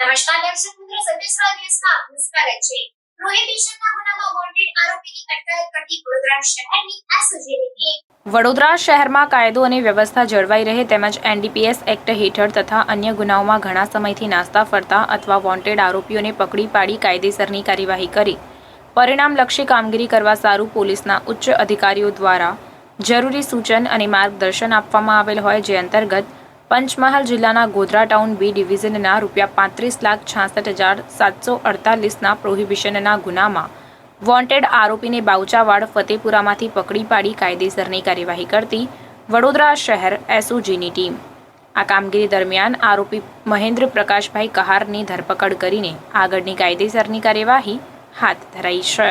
સત્યાવીસમા દિવસમાં આપનું સ્વાગત છે. પ્રોહિબિશનના ગુનામાં વોન્ટેડ આરોપીની અટકાયત કરતી વડોદરા શહેરની એસઓજીની ટીમ વડોદરા શહેરમાં કાયદો અને વ્યવસ્થા જળવાઈ રહે તેમજ એનડીપીએસ એક્ટ હેઠળ તથા અન્ય ગુનાઓમાં ઘણા સમયથી નાસ્તા ફરતા અથવા વોન્ટેડ આરોપીઓને પકડી પાડી કાયદેસરની કાર્યવાહી કરી. પરિણામલક્ષી કામગીરી કરવા સારું પોલીસના ઉચ્ચ અધિકારીઓ દ્વારા જરૂરી સૂચન અને માર્ગદર્શન આપવામાં આવેલ હોય જે અંતર્ગત પંચમહાલ જિલ્લાના ગોધરા ટાઉન બી ડિવિઝનના રૂપિયા પાંત્રીસ લાખ છાસઠ હજાર સાતસો અડતાલીસના પ્રોહિબિશનના ગુનામાં વોન્ટેડ આરોપીને બાઉચાવાડ ફતેપુરામાંથી પકડી પાડી કાયદેસરની કાર્યવાહી કરતી વડોદરા શહેર એસઓજીની ટીમ. આ કામગીરી દરમિયાન આરોપી મહેન્દ્ર પ્રકાશભાઈ કહારની ધરપકડ કરીને આગળની કાયદેસરની કાર્યવાહી હાથ ધરાઈ છે.